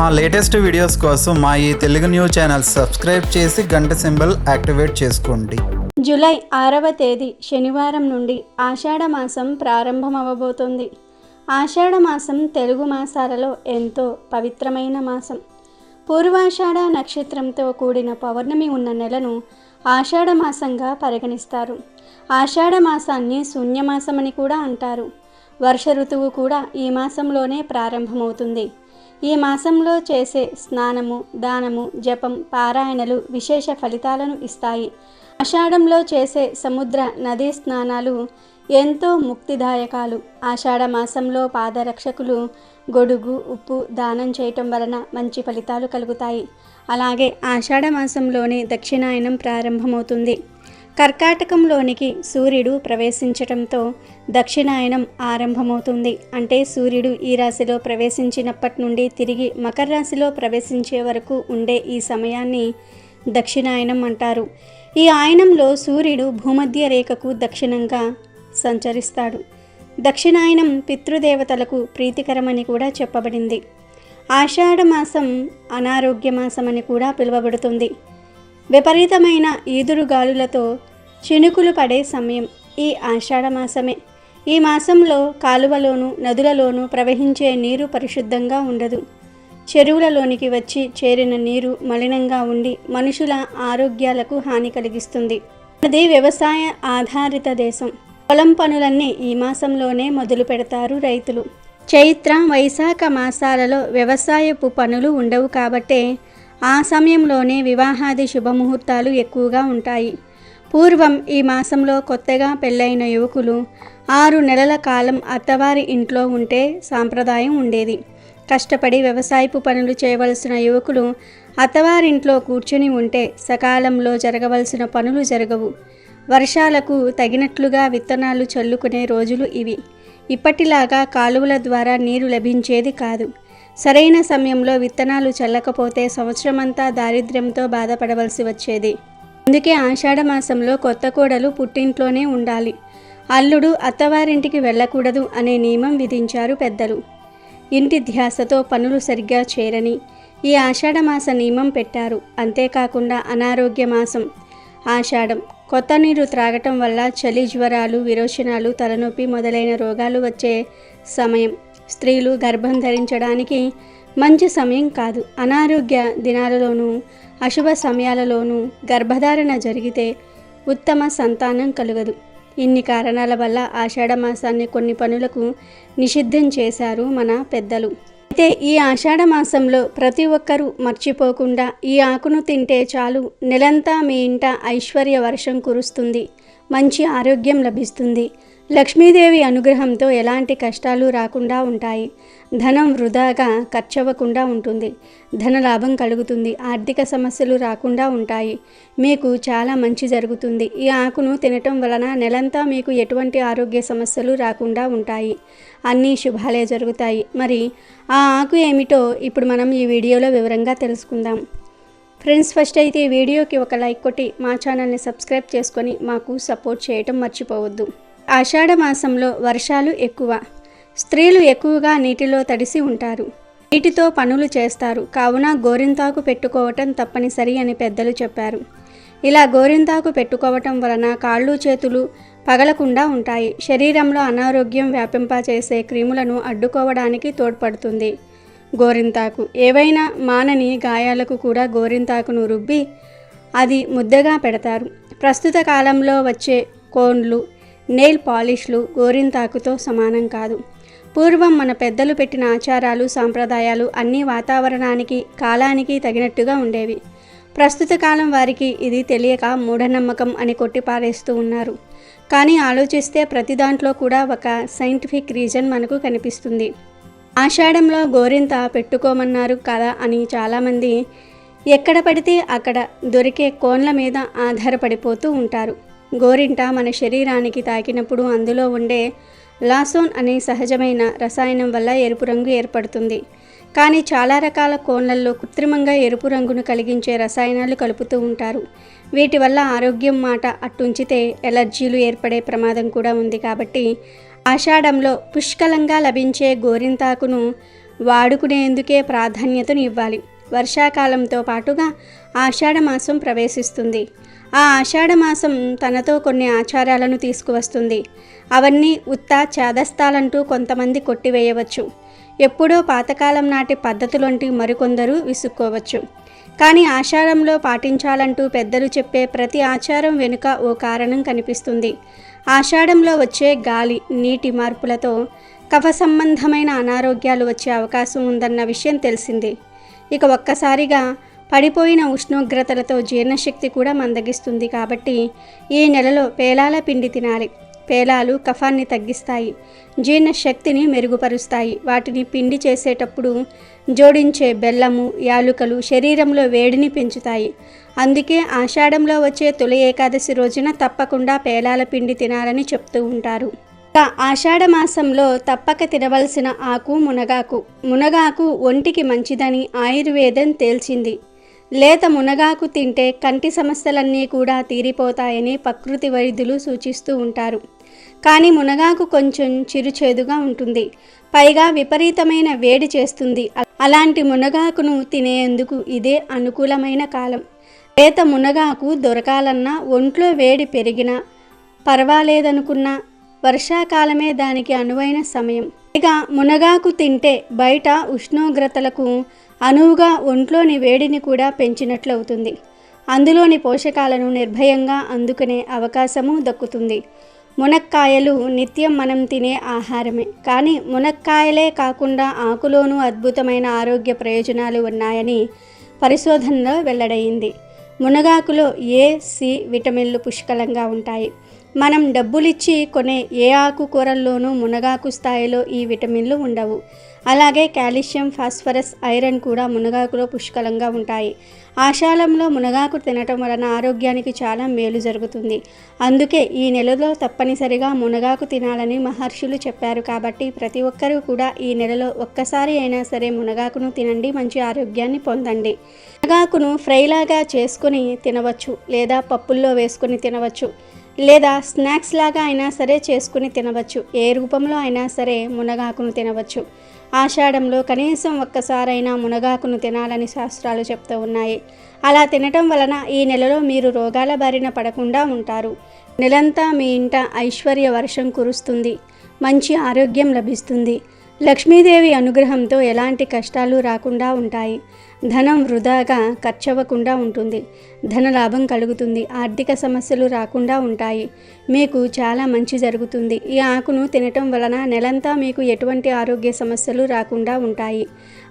మా latest videos కోసం మా ఈ తెలుగు న్యూస్ ఛానల్ సబ్స్క్రైబ్ చేసి గంట సింబల్ యాక్టివేట్ చేసుకోండి. జూలై ఆరవ తేదీ శనివారం నుండి ఆషాఢ మాసం ప్రారంభమవబోతోంది. ఆషాఢ మాసం తెలుగు మాసాలలో ఎంతో పవిత్రమైన మాసం. పూర్వాషాఢ నక్షత్రంతో కూడిన పౌర్ణమి ఉన్న నెలను ఆషాఢ మాసంగా పరిగణిస్తారు. ఆషాఢ మాసాన్ని శూన్యమాసమని కూడా అంటారు. వర్ష ఋతువు కూడా ఈ మాసంలోనే ప్రారంభమవుతుంది. ఈ మాసంలో చేసే స్నానము దానము జపం పారాయణలు విశేష ఫలితాలను ఇస్తాయి. ఆషాఢంలో చేసే సముద్ర నదీ స్నానాలు ఎంతో ముక్తిదాయకాలు. ఆషాఢ మాసంలో పాదరక్షకులు గొడుగు ఉప్పు దానం చేయటం వలన మంచి ఫలితాలు కలుగుతాయి. అలాగే ఆషాఢ మాసంలోనే దక్షిణాయనం ప్రారంభమవుతుంది. కర్కాటకంలోనికి సూర్యుడు ప్రవేశించటంతో దక్షిణాయనం ఆరంభమవుతుంది. అంటే సూర్యుడు ఈ రాశిలో ప్రవేశించినప్పటి నుండి తిరిగి మకర రాశిలో ప్రవేశించే వరకు ఉండే ఈ సమయాన్ని దక్షిణాయనం అంటారు. ఈ ఆయనంలో సూర్యుడు భూమధ్య రేఖకు దక్షిణంగా సంచరిస్తాడు. దక్షిణాయనం పితృదేవతలకు ప్రీతికరమని కూడా చెప్పబడింది. ఆషాఢ మాసం అనారోగ్య మాసమని కూడా పిలువబడుతుంది. విపరీతమైన ఈదురుగాలులతో చినుకులు పడే సమయం ఈ ఆషాఢ మాసమే ఈ మాసంలో కాలువలోను నదులలోనూ ప్రవహించే నీరు పరిశుద్ధంగా ఉండదు. చెరువులలోనికి వచ్చి చేరిన నీరు మలినంగా ఉండి మనుషుల ఆరోగ్యాలకు హాని కలిగిస్తుంది. అది వ్యవసాయ ఆధారిత దేశం. పొలం పనులన్నీ ఈ మాసంలోనే మొదలు పెడతారు రైతులు. చైత్ర వైశాఖ మాసాలలో వ్యవసాయపు పనులు ఉండవు కాబట్టే ఆ సమయంలోనే వివాహాది శుభముహూర్తాలు ఎక్కువగా ఉంటాయి. పూర్వం ఈ మాసంలో కొత్తగా పెళ్ళైన యువకులు ఆరు నెలల కాలం అత్తవారి ఇంట్లో ఉంటే సాంప్రదాయం ఉండేది. కష్టపడి వ్యవసాయపు పనులు చేయవలసిన యువకులు అత్తవారింట్లో కూర్చుని ఉంటే సకాలంలో జరగవలసిన పనులు జరగవు. వర్షాలకు తగినట్లుగా విత్తనాలు చల్లుకునే రోజులు ఇవి. ఇప్పటిలాగా కాలువల ద్వారా నీరు లభించేది కాదు. సరైన సమయంలో విత్తనాలు చల్లకపోతే సంవత్సరమంతా దారిద్ర్యంతో బాధపడవలసి వచ్చేది. అందుకే ఆషాఢ మాసంలో కొత్త కోడలు పుట్టింట్లోనే ఉండాలి. అల్లుడు అత్తవారింటికి వెళ్ళకూడదు అనే నియమం విధించారు పెద్దలు. ఇంటి ధ్యాసతో పనులు సరిగ్గా చేరని ఈ ఆషాఢ మాస నియమం పెట్టారు. అంతేకాకుండా అనారోగ్య మాసం. ఆషాఢం. కొత్త నీరు త్రాగటం వల్ల చలి జ్వరాలు విరోచనాలు తలనొప్పి మొదలైన రోగాలు వచ్చే సమయం. స్త్రీలు గర్భం ధరించడానికి మంచి సమయం కాదు. అనారోగ్య దినాలలోనూ అశుభ సమయాలలోనూ గర్భధారణ జరిగితే ఉత్తమ సంతానం కలుగదు. ఇన్ని కారణాల వల్ల ఆషాఢ మాసాన్ని కొన్ని పనులకు నిషిద్ధం చేశారు మన పెద్దలు. అయితే ఈ ఆషాఢ మాసంలో ప్రతి ఒక్కరూ మర్చిపోకుండా ఈ ఆకును తింటే చాలు. నెలంతా మీ ఇంట ఐశ్వర్య వర్షం కురుస్తుంది. మంచి ఆరోగ్యం లభిస్తుంది. లక్ష్మీదేవి అనుగ్రహంతో ఎలాంటి కష్టాలు రాకుండా ఉంటాయి. ధనం వృధాగా ఖర్చవ్వకుండా ఉంటుంది. ధన లాభం కలుగుతుంది. ఆర్థిక సమస్యలు రాకుండా ఉంటాయి. మీకు చాలా మంచి జరుగుతుంది. ఈ ఆకును తినటం వలన నెలంతా మీకు ఎటువంటి ఆరోగ్య సమస్యలు రాకుండా ఉంటాయి. అన్నీ శుభాలే జరుగుతాయి. మరి ఆ ఆకు ఏమిటో ఇప్పుడు మనం ఈ వీడియోలో వివరంగా తెలుసుకుందాం. ఫ్రెండ్స్ ఫస్ట్ అయితే ఈ వీడియోకి ఒక లైక్ కొట్టి మా ఛానల్ని సబ్స్క్రైబ్ చేసుకొని మాకు సపోర్ట్ చేయటం మర్చిపోవద్దు. ఆషాఢ మాసంలో వర్షాలు ఎక్కువ. స్త్రీలు ఎక్కువగా నీటిలో తడిసి ఉంటారు. నీటితో పనులు చేస్తారు. కావున గోరింతాకు పెట్టుకోవటం తప్పనిసరి అని పెద్దలు చెప్పారు. ఇలా గోరింతాకు పెట్టుకోవటం వలన కాళ్ళు చేతులు పగలకుండా ఉంటాయి. శరీరంలో అనారోగ్యం వ్యాపింపచేసే క్రిములను అడ్డుకోవడానికి తోడ్పడుతుంది. గోరింతాకు. ఏవైనా మానని గాయాలకు కూడా గోరింతాకును రుబ్బి అది ముద్దగా పెడతారు. ప్రస్తుత కాలంలో వచ్చే కోన్లు నెయిల్ పాలిష్లు గోరింతాకుతో సమానం కాదు. పూర్వం మన పెద్దలు పెట్టిన ఆచారాలు సాంప్రదాయాలు అన్నీ వాతావరణానికి కాలానికి తగినట్టుగా ఉండేవి. ప్రస్తుత కాలం వారికి ఇది తెలియక మూఢనమ్మకం అని కొట్టిపారేస్తూ ఉన్నారు. కానీ ఆలోచిస్తే ప్రతి దాంట్లో కూడా ఒక సైంటిఫిక్ రీజన్ మనకు కనిపిస్తుంది. ఆషాఢంలో గోరింత పెట్టుకోమన్నారు కదా అని చాలామంది ఎక్కడ పడితే అక్కడ దొరికే కోన్ల మీద ఆధారపడిపోతూ ఉంటారు. గోరింట మన శరీరానికి తాకినప్పుడు అందులో ఉండే లాసోన్ అనే సహజమైన రసాయనం వల్ల ఎరుపు రంగు ఏర్పడుతుంది. కానీ చాలా రకాల కోన్లల్లో కృత్రిమంగా ఎరుపు రంగును కలిగించే రసాయనాలు కలుపుతూ ఉంటారు. వీటి వల్ల ఆరోగ్యం మాట అట్టుంచితే ఎలర్జీలు ఏర్పడే ప్రమాదం కూడా ఉంది కాబట్టి ఆషాఢంలో పుష్కలంగా లభించే గోరింతాకును వాడుకునేందుకే ప్రాధాన్యతను ఇవ్వాలి. వర్షాకాలంతో పాటుగా ఆషాఢ మాసం ప్రవేశిస్తుంది. ఆ ఆషాఢ మాసం తనతో కొన్ని ఆచారాలను తీసుకువస్తుంది. అవన్నీ ఉత్త చాదస్తాలంటూ కొంతమంది కొట్టివేయవచ్చు. ఎప్పుడో పాతకాలం నాటి పద్ధతులంటూ మరికొందరు విసుక్కోవచ్చు. కానీ ఆషాఢంలో పాటించాలంటూ పెద్దలు చెప్పే ప్రతి ఆచారం వెనుక ఓ కారణం కనిపిస్తుంది. ఆషాఢంలో వచ్చే గాలి నీటి మార్పులతో కఫ సంబంధమైన అనారోగ్యాలు వచ్చే అవకాశం ఉందన్న విషయం తెలిసింది. ఇక ఒక్కసారిగా పడిపోయిన ఉష్ణోగ్రతలతో జీర్ణశక్తి కూడా మందగిస్తుంది కాబట్టి ఈ నెలలో పేలాల పిండి తినాలి. పేలాలు కఫాన్ని తగ్గిస్తాయి జీర్ణశక్తిని మెరుగుపరుస్తాయి. వాటిని పిండి చేసేటప్పుడు జోడించే బెల్లము యాలుకలు శరీరంలో వేడిని పెంచుతాయి. అందుకే ఆషాఢంలో వచ్చే తొలి ఏకాదశి రోజున తప్పకుండా పేలాల పిండి తినాలని చెప్తూ ఉంటారు. ఆషాఢ మాసంలో తప్పక తినవలసిన ఆకు మునగాకు. మునగాకు ఒంటికి మంచిదని ఆయుర్వేదం తేల్చింది. లేత మునగాకు తింటే కంటి సమస్యలన్నీ కూడా తీరిపోతాయని ప్రకృతి వైద్యులు సూచిస్తూ ఉంటారు. కానీ మునగాకు కొంచెం చిరుచేదుగా ఉంటుంది. పైగా విపరీతమైన వేడి చేస్తుంది. అలాంటి మునగాకును తినేందుకు ఇదే అనుకూలమైన కాలం. లేత మునగాకు దొరకాలన్నా ఒంట్లో వేడి పెరిగినా పర్వాలేదనుకున్నా వర్షాకాలమే దానికి అనువైన సమయం. పైగా మునగాకు తింటే బయట ఉష్ణోగ్రతలకు అనువుగా ఒంట్లోని వేడిని కూడా పెంచినట్లవుతుంది. అందులోని పోషకాలను నిర్భయంగా అందుకునే అవకాశము దక్కుతుంది. మునక్కాయలు నిత్యం మనం తినే ఆహారమే. కానీ మునక్కాయలే కాకుండా ఆకులోనూ అద్భుతమైన ఆరోగ్య ప్రయోజనాలు ఉన్నాయని పరిశోధనలో వెల్లడైంది. మునగాకులో ఏ సి విటమిన్లు పుష్కలంగా ఉంటాయి. మనం డబ్బులిచ్చి కొనే ఏ ఆకుకూరల్లోనూ మునగాకు స్థాయిలో ఈ విటమిన్లు ఉండవు. అలాగే కాల్షియం ఫాస్ఫరస్ ఐరన్ కూడా మునగాకులో పుష్కలంగా ఉంటాయి. ఆషాళంలో మునగాకు తినటం వలన ఆరోగ్యానికి చాలా మేలు జరుగుతుంది. అందుకే ఈ నెలలో తప్పనిసరిగా మునగాకు తినాలని మహర్షులు చెప్పారు కాబట్టి ప్రతి ఒక్కరూ కూడా ఈ నెలలో ఒక్కసారి అయినా సరే మునగాకును తినండి మంచి ఆరోగ్యాన్ని పొందండి. మునగాకును ఫ్రైలాగా చేసుకొని తినవచ్చు లేదా పప్పుల్లో వేసుకొని తినవచ్చు లేదా స్నాక్స్ లాగా అయినా సరే చేసుకుని తినవచ్చు. ఏ రూపంలో అయినా సరే మునగాకును తినవచ్చు. ఆషాఢంలో కనీసం ఒక్కసారైనా మునగాకును తినాలని శాస్త్రాలు చెప్తూ ఉన్నాయి. అలా తినటం వలన ఈ నెలలో మీరు రోగాల బారిన పడకుండా ఉంటారు. నెలంతా మీ ఇంట ఐశ్వర్య వర్షం కురుస్తుంది. మంచి ఆరోగ్యం లభిస్తుంది. లక్ష్మీదేవి అనుగ్రహంతో ఎలాంటి కష్టాలు రాకుండా ఉంటాయి. ధనం వృధాగా ఖర్చవ్వకుండా ఉంటుంది. ధన లాభం కలుగుతుంది. ఆర్థిక సమస్యలు రాకుండా ఉంటాయి. మీకు చాలా మంచి జరుగుతుంది. ఈ ఆకును తినటం వలన నెలంతా మీకు ఎటువంటి ఆరోగ్య సమస్యలు రాకుండా ఉంటాయి.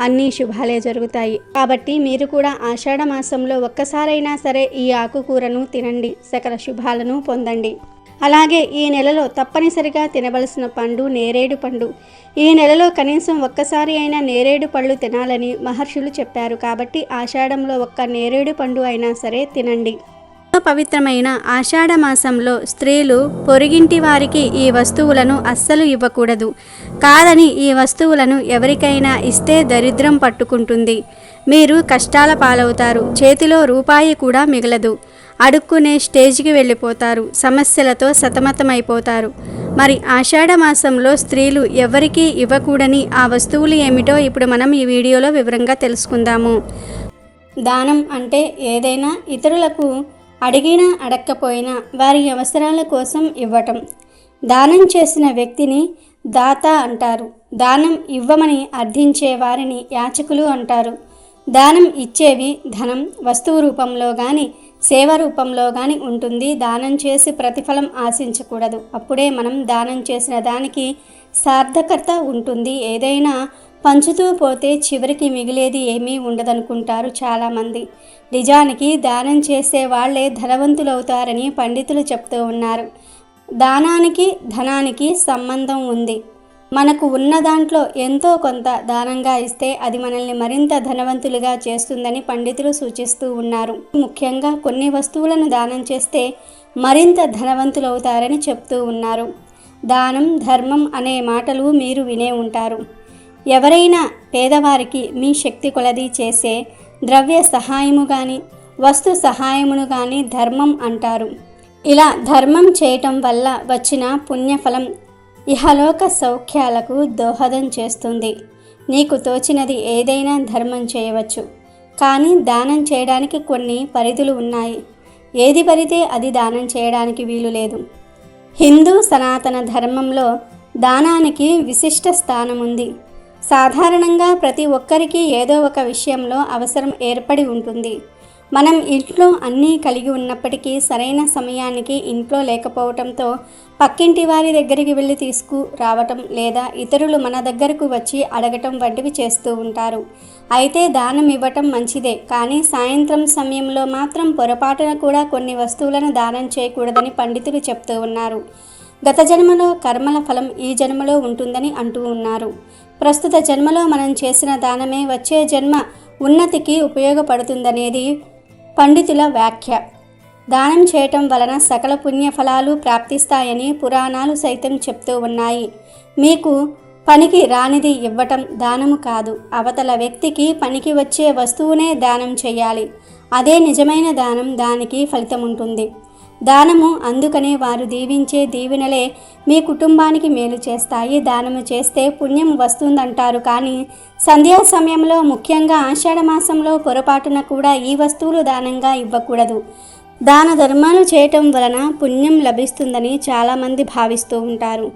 అన్నీ శుభాలే జరుగుతాయి. కాబట్టి మీరు కూడా ఆషాఢ మాసంలో ఒక్కసారైనా సరే ఈ ఆకుకూరను తినండి. సకల శుభాలను పొందండి. అలాగే ఈ నెలలో తప్పనిసరిగా తినవలసిన పండు నేరేడు పండు. ఈ నెలలో కనీసం ఒక్కసారి అయినా నేరేడు పళ్ళు తినాలని మహర్షులు చెప్పారు కాబట్టి ఆషాఢంలో ఒక్క నేరేడు పండు అయినా సరే తినండి. పవిత్రమైన ఆషాఢ మాసంలో స్త్రీలు పొరిగింటి వారికి ఈ వస్తువులను అస్సలు ఇవ్వకూడదు. కాదని ఈ వస్తువులను ఎవరికైనా ఇస్తే దరిద్రం పట్టుకుంటుంది. మీరు కష్టాల పాలవుతారు. చేతిలో రూపాయి కూడా మిగలదు. అడుక్కునే స్టేజ్కి వెళ్ళిపోతారు. సమస్యలతో సతమతమైపోతారు. మరి ఆషాఢ మాసంలో స్త్రీలు ఎవరికీ ఇవ్వకూడని ఆ వస్తువులు ఏమిటో ఇప్పుడు మనం ఈ వీడియోలో వివరంగా తెలుసుకుందాము. దానం అంటే ఏదైనా ఇతరులకు అడిగినా అడక్కపోయినా వారి అవసరాల కోసం ఇవ్వటం. దానం చేసిన వ్యక్తిని దాత అంటారు. దానం ఇవ్వమని అర్థించే వారిని యాచకులు అంటారు. దానం ఇచ్చేవి ధనం వస్తువు రూపంలో కానీ సేవ రూపంలో కానీ ఉంటుంది. దానం చేసి ప్రతిఫలం ఆశించకూడదు. అప్పుడే మనం దానం చేసిన దానికి సార్థకత ఉంటుంది. ఏదైనా పంచుతూ పోతే చివరికి మిగిలేది ఏమీ ఉండదనుకుంటారు చాలామంది. నిజానికి దానం చేసే వాళ్ళే ధనవంతులవుతారని పండితులు చెప్తూ ఉన్నారు. దానానికి ధనానికి సంబంధం ఉంది. మనకు ఉన్న దాంట్లో ఎంతో కొంత దానంగా ఇస్తే అది మనల్ని మరింత ధనవంతులుగా చేస్తుందని పండితులు సూచిస్తూ ఉన్నారు. ముఖ్యంగా కొన్ని వస్తువులను దానం చేస్తే మరింత ధనవంతులవుతారని చెప్తూ ఉన్నారు. దానం ధర్మం అనే మాటలు మీరు వినే ఉంటారు. ఎవరైనా పేదవారికి మీ శక్తి కొలది చేసే ద్రవ్య సహాయము కానీ వస్తు సహాయమును కానీ ధర్మం అంటారు. ఇలా ధర్మం చేయటం వల్ల వచ్చిన పుణ్యఫలం ఇహలోక సౌఖ్యాలకు దోహదం చేస్తుంది. నీకు తోచినది ఏదైనా ధర్మం చేయవచ్చు. కానీ దానం చేయడానికి కొన్ని పరిధులు ఉన్నాయి. ఏది పడితే అది దానం చేయడానికి వీలు లేదు. హిందూ సనాతన ధర్మంలో దానానికి విశిష్ట స్థానం ఉంది. సాధారణంగా ప్రతి ఒక్కరికి ఏదో ఒక విషయంలో అవసరం ఏర్పడి ఉంటుంది. మనం ఇంట్లో అన్నీ కలిగి ఉన్నప్పటికీ సరైన సమయానికి ఇంట్లో లేకపోవటంతో పక్కింటి వారి దగ్గరికి వెళ్ళి తీసుకురావటం లేదా ఇతరులు మన దగ్గరకు వచ్చి అడగటం వంటివి చేస్తూ ఉంటారు. అయితే దానం ఇవ్వటం మంచిదే కానీ సాయంత్రం సమయంలో మాత్రం పొరపాటున కూడా కొన్ని వస్తువులను దానం చేయకూడదని పండితులు చెప్తూ ఉన్నారు. గత జన్మలో కర్మల ఫలం ఈ జన్మలో ఉంటుందని అంటూ ఉన్నారు. ప్రస్తుత జన్మలో మనం చేసిన దానమే వచ్చే జన్మ ఉన్నతికి ఉపయోగపడుతుందనేది పండితుల వ్యాఖ్య. దానం చేయటం వలన సకల పుణ్య ఫలాలు ప్రాప్తిస్తాయని పురాణాలు సైతం చెప్తూ ఉన్నాయి. మీకు పనికి రానిది ఇవ్వటం దానము కాదు. అవతల వ్యక్తికి పనికి వచ్చే వస్తువునే దానం చేయాలి. అదే నిజమైన దానం దానికి ఫలితం ఉంటుంది దానము అందుకనే వారు దీవించే దీవెనలే మీ కుటుంబానికి మేలు చేస్తాయి. దానము చేస్తే పుణ్యం వస్తుందంటారు. కానీ సంధ్యా సమయంలో ముఖ్యంగా ఆషాఢమాసంలో పొరపాటున కూడా ఈ వస్తువులు దానంగా ఇవ్వకూడదు. దాన ధర్మాలు చేయటం వలన పుణ్యం లభిస్తుందని చాలామంది భావిస్తూ ఉంటారు.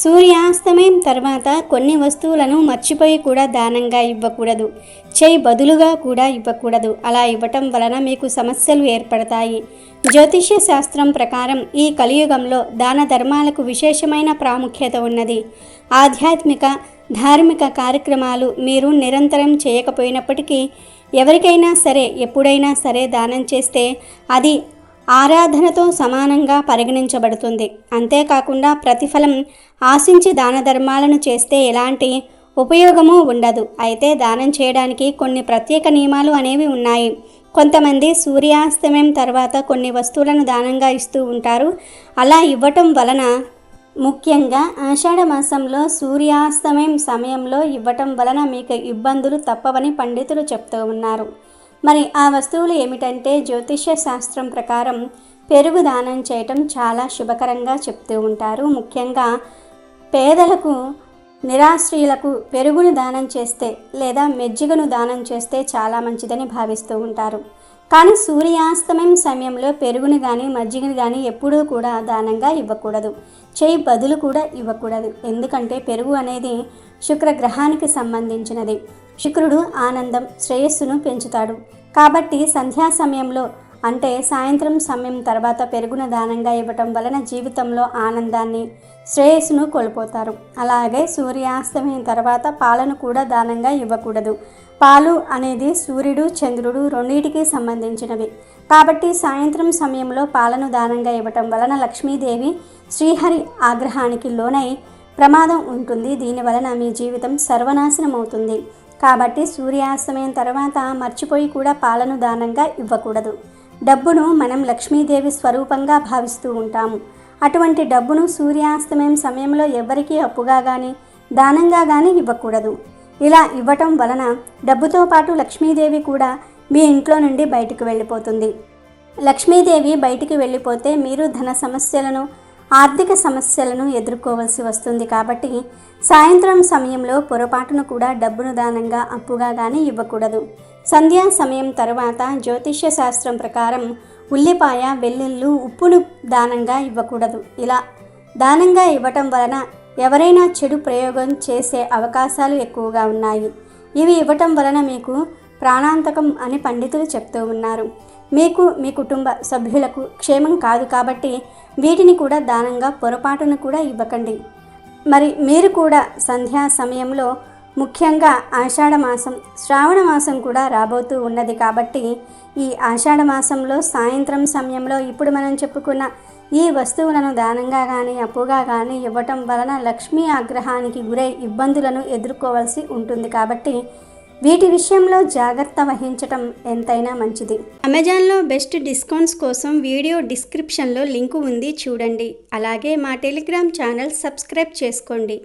సూర్యాస్తమయం తర్వాత కొన్ని వస్తువులను మర్చిపోయి కూడా దానంగా ఇవ్వకూడదు. చేయి బదులుగా కూడా ఇవ్వకూడదు. అలా ఇవ్వటం వలన మీకు సమస్యలు ఏర్పడతాయి. జ్యోతిష్య శాస్త్రం ప్రకారం ఈ కలియుగంలో దాన ధర్మాలకు విశేషమైన ప్రాముఖ్యత ఉన్నది. ఆధ్యాత్మిక ధార్మిక కార్యక్రమాలు మీరు నిరంతరం చేయకపోయినప్పటికీ ఎవరికైనా సరే ఎప్పుడైనా సరే దానం చేస్తే అది ఆరాధనతో సమానంగా పరిగణించబడుతుంది. అంతేకాకుండా ప్రతిఫలం ఆశించి దాన ధర్మాలను చేస్తే ఎలాంటి ఉపయోగము ఉండదు. అయితే దానం చేయడానికి కొన్ని ప్రత్యేక నియమాలు అనేవి ఉన్నాయి. కొంతమంది సూర్యాస్తమయం తర్వాత కొన్ని వస్తువులను దానంగా ఇస్తూ ఉంటారు. అలా ఇవ్వటం వలన ముఖ్యంగా ఆషాఢ మాసంలో సూర్యాస్తమయం సమయంలో ఇవ్వటం వలన మీకు ఇబ్బందులు తప్పవని పండితులు చెప్తూ ఉన్నారు. మరి ఆ వస్తువులు ఏమిటంటే జ్యోతిష్య శాస్త్రం ప్రకారం పెరుగు దానం చేయటం చాలా శుభకరంగా చెప్తూ ఉంటారు. ముఖ్యంగా పేదలకు నిరాశ్రయులకు పెరుగును దానం చేస్తే లేదా మెజ్జిగను దానం చేస్తే చాలా మంచిదని భావిస్తూ ఉంటారు. కానీ సూర్యాస్తమయం సమయంలో పెరుగుని కానీ మజ్జిగని కానీ ఎప్పుడూ కూడా దానంగా ఇవ్వకూడదు. చేయి బదులు కూడా ఇవ్వకూడదు. ఎందుకంటే పెరుగు అనేది శుక్రగ్రహానికి సంబంధించినది. శుక్రుడు ఆనందం శ్రేయస్సును పెంచుతాడు. కాబట్టి సంధ్యా సమయంలో అంటే సాయంత్రం సమయం తర్వాత పెరుగున దానంగా ఇవ్వటం వలన జీవితంలో ఆనందాన్ని శ్రేయస్సును కోల్పోతారు. అలాగే సూర్యాస్తమయం తర్వాత పాలను కూడా దానంగా ఇవ్వకూడదు. పాలు అనేది సూర్యుడు చంద్రుడు రెండింటికి సంబంధించినవి. కాబట్టి సాయంత్రం సమయంలో పాలను దానంగా ఇవ్వటం వలన లక్ష్మీదేవి శ్రీహరి ఆగ్రహానికి లోనై ప్రమాదం ఉంటుంది. దీని వలన మీ జీవితం సర్వనాశనం అవుతుంది కాబట్టి సూర్యాస్తమయం తర్వాత మర్చిపోయి కూడా పాలను దానంగా ఇవ్వకూడదు. డబ్బును మనం లక్ష్మీదేవి స్వరూపంగా భావిస్తూ ఉంటాము. అటువంటి డబ్బును సూర్యాస్తమయం సమయంలో ఎవరికీ అప్పుగా కానీ దానంగా కానీ ఇవ్వకూడదు. ఇలా ఇవ్వటం వలన డబ్బుతో పాటు లక్ష్మీదేవి కూడా మీ ఇంట్లో నుండి బయటకు వెళ్ళిపోతుంది. లక్ష్మీదేవి బయటికి వెళ్ళిపోతే మీరు ధన సమస్యలను ఆర్థిక సమస్యలను ఎదుర్కోవలసి వస్తుంది కాబట్టి సాయంత్రం సమయంలో పొరపాటును కూడా డబ్బును దానంగా అప్పుగా కానీ ఇవ్వకూడదు. సంధ్యా సమయం తరువాత జ్యోతిష్య శాస్త్రం ప్రకారం ఉల్లిపాయ వెల్లుల్లు ఉప్పును దానంగా ఇవ్వకూడదు. ఇలా దానంగా ఇవ్వటం వలన ఎవరైనా చెడు ప్రయోగం చేసే అవకాశాలు ఎక్కువగా ఉన్నాయి. ఇవి ఇవ్వటం వలన మీకు ప్రాణాంతకం అని పండితులు చెప్తూ ఉన్నారు. మీకు మీ కుటుంబ సభ్యులకు క్షేమం కాదు కాబట్టి వీటిని కూడా దానంగా పొరపాటును కూడా ఇవ్వకండి. మరి మీరు కూడా సంధ్యా సమయంలో ముఖ్యంగా ఆషాఢ మాసం శ్రావణ మాసం కూడా రాబోతూ ఉన్నది కాబట్టి ఈ ఆషాఢ మాసంలో సాయంత్రం సమయంలో ఇప్పుడు మనం చెప్పుకున్న ఈ వస్తువులను దానంగా కానీ అప్పుగా కానీ ఇవ్వటం వలన లక్ష్మీ ఆగ్రహానికి గురై ఇబ్బందులను ఎదుర్కోవాల్సి ఉంటుంది కాబట్టి వీటి విషయంలో జాగ్రత్త వహించటం ఎంతైనా మంచిది. అమెజాన్లో బెస్ట్ డిస్కౌంట్స్ కోసం వీడియో డిస్క్రిప్షన్లో లింకు ఉంది చూడండి. అలాగే మా టెలిగ్రామ్ ఛానల్ సబ్స్క్రైబ్ చేసుకోండి.